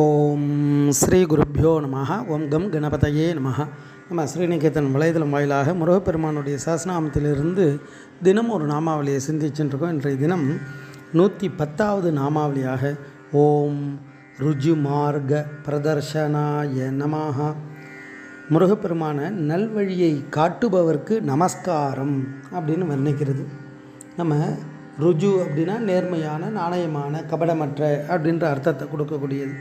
ஓம் ஸ்ரீ குருப்பியோ நம ஓம் கம் கணபதையே நம நம்ம ஸ்ரீநிகேதன் வலைதளம் வாயிலாக முருகப்பெருமானுடைய சாசனாமத்திலிருந்து தினம் ஒரு நாமாவளியை சிந்திச்சுருக்கோம் இன்றைய தினம் நூற்றி பத்தாவது நாமாவளியாக ஓம் ருஜுமார்க பிரதர்ஷனாய நமஹா. முருகப்பெருமான நல்வழியை காட்டுபவர்க்கு நமஸ்காரம் அப்படின்னு வர்ணிக்கிறது. நம்ம ருஜு அப்படின்னா நேர்மையான நாணயமான கபடமற்ற அப்படின்ற அர்த்தத்தை கொடுக்கக்கூடியது.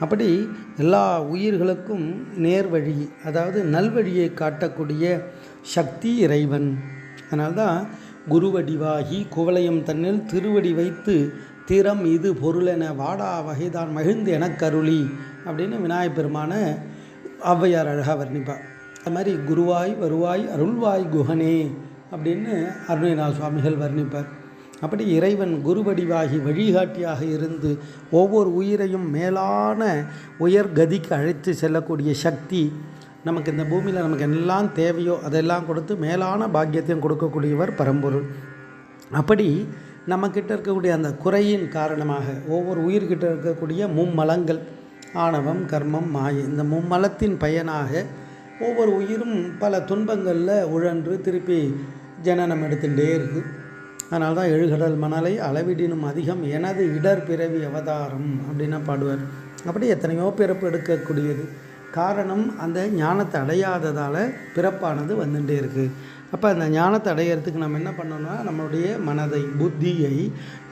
அப்படி எல்லா உயிர்களுக்கும் நேர்வழி அதாவது நல்வழியை காட்டக்கூடிய சக்தி இறைவன். அதனால்தான் குருவடிவாகி குவளையம் தன்னில் திருவடி வைத்து திறம் இது பொருளென வாடா வகைதான் மகிழ்ந்து எனக்கருளி அப்படின்னு விநாயகப் பெருமான ஔவையார் அழகாக வர்ணிப்பார். அது மாதிரி குருவாய் வருவாய் அருள்வாய் குஹனே அப்படின்னு அருணகிரிநாத சுவாமிகள் வர்ணிப்பார். அப்படி இறைவன் குருவடிவாகி வழிகாட்டியாக இருந்து ஒவ்வொரு உயிரையும் மேலான உயர் கதிக்கு அழைத்து செல்லக்கூடிய சக்தி நமக்கு இந்த பூமியில் நமக்கு எல்லாம் தேவையோ அதெல்லாம் கொடுத்து மேலான பாக்கியத்தையும் கொடுக்கக்கூடியவர் பரம்பொருள். அப்படி நம்மக்கிட்ட இருக்கக்கூடிய அந்த குறையின் காரணமாக ஒவ்வொரு உயிர்கிட்ட இருக்கக்கூடிய மும்மலங்கள் ஆணவம் கர்மம் மாயை இந்த மும்மலத்தின் பயனாக ஒவ்வொரு உயிரும் பல துன்பங்களில் உழன்று திருப்பி ஜனனம் எடுத்துகிட்டே இருக்குது அதனால தான் எழுகடல் மணலை அளவிடினும் அதிகம் எனது இடர் பிறவி அவதாரம் அப்படின்னா பாடுவார். அப்படி எத்தனையோ பிறப்பு எடுக்கக்கூடியது. காரணம் அந்த ஞானத்தை அடையாததால் பிறப்பானது வந்துட்டே இருக்குது அப்போ அந்த ஞானத்தை அடையிறதுக்கு நம்ம என்ன பண்ணணும்னா நம்மளுடைய மனதை புத்தியை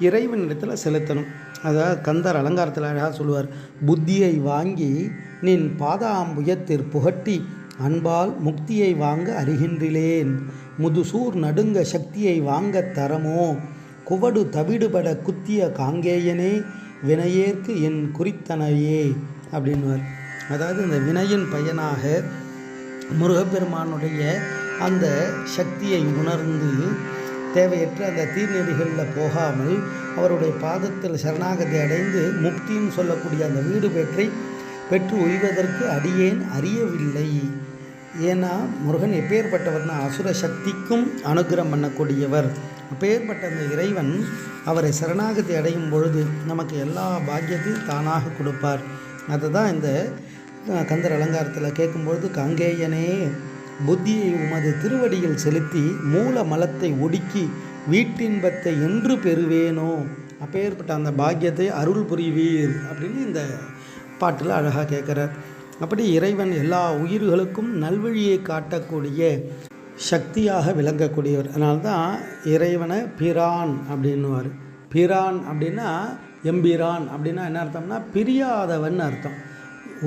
இறைவனிடத்தில் செலுத்தணும். அதாவது கந்தர் அலங்காரத்தில் அழகாக சொல்லுவார் புத்தியை வாங்கி நின் பாதாம்புயத்திற் புகட்டி அன்பால் முக்தியை வாங்க அறிகின்றிலேன் முதுசூர் நடுங்க சக்தியை வாங்க தரமோ? குவடு தவிடுபட குத்திய காங்கேயனே வினையேற்கு என் குறித்தனையே. அப்படின்வார் அதாவது இந்த வினையின் பயனாக முருகப்பெருமானுடைய அந்த சக்தியை உணர்ந்து தேவையற்ற அந்த தீர்நெறிகளில் போகாமல் அவருடைய பாதத்தில் சரணாகதி அடைந்து முக்தின்னு சொல்லக்கூடிய அந்த வீடு பெற்றை பெற்று உய்வதற்கு அடியேன் அறியவில்லை. ஏன்னா முருகன் எப்பேற்பட்டவர்னா அசுர சக்திக்கும் அனுகிரம் பண்ணக்கூடியவர். அப்பேற்பட்ட அந்த இறைவன் அவரை சரணாகதி அடையும் பொழுது நமக்கு எல்லா பாக்கியத்தையும் தானாக கொடுப்பார். அதுதான் இந்த கந்தர் அலங்காரத்தில் கேட்கும்பொழுது கங்கேயனே புத்தியை உமது திருவடியில் செலுத்தி மூல மலத்தை ஒடுக்கி வீட்டின்பத்தை என்று பெறுவேனோ. அப்பேற்பட்ட அந்த பாக்கியத்தை அருள் புரிவீர் அப்படின்னு இந்த பாட்டில் அழகாக கேட்குறார் அப்படி இறைவன் எல்லா உயிர்களுக்கும் நல்வழியை காட்டக்கூடிய சக்தியாக விளங்கக்கூடியவர். அதனால்தான் இறைவனை பிரான் அப்படின்னுவார். பிரான் அப்படின்னா எம்பிரான் அப்படின்னா என்ன அர்த்தம்னா பிரியாதவன் அர்த்தம்.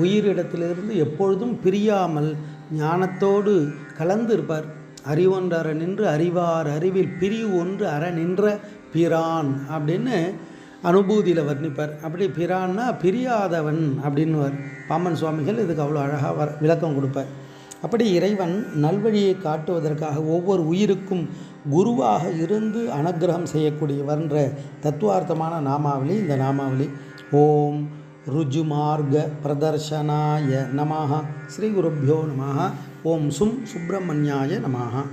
உயிரிடத்திலிருந்து எப்பொழுதும் பிரியாமல் ஞானத்தோடு கலந்து இருப்பார் அறிவொன்றற நின்று அறிவார் அறிவில் பிரிவு ஒன்று அற நின்ற பிரான் அப்படின்னு அனுபூதியில் வர்ணிப்பார். அப்படி பிரான்னா பிரியாதவன் அப்படின்னுவார். பாமன் சுவாமிகள் இதுக்கு அவ்வளோ அழகாக வர விளக்கம் கொடுப்பார். அப்படி இறைவன் நல்வழியை காட்டுவதற்காக ஒவ்வொரு உயிருக்கும் குருவாக இருந்து அனுகிரகம் செய்யக்கூடியவர்ன்ற தத்துவார்த்தமான நாமாவளி இந்த நாமாவளி. ஓம் ருஜுமார்க பிரதர்ஷனாய நமாக ஸ்ரீ குருப்பியோ நமாக ஓம் சும் சுப்பிரமணியாய நமாக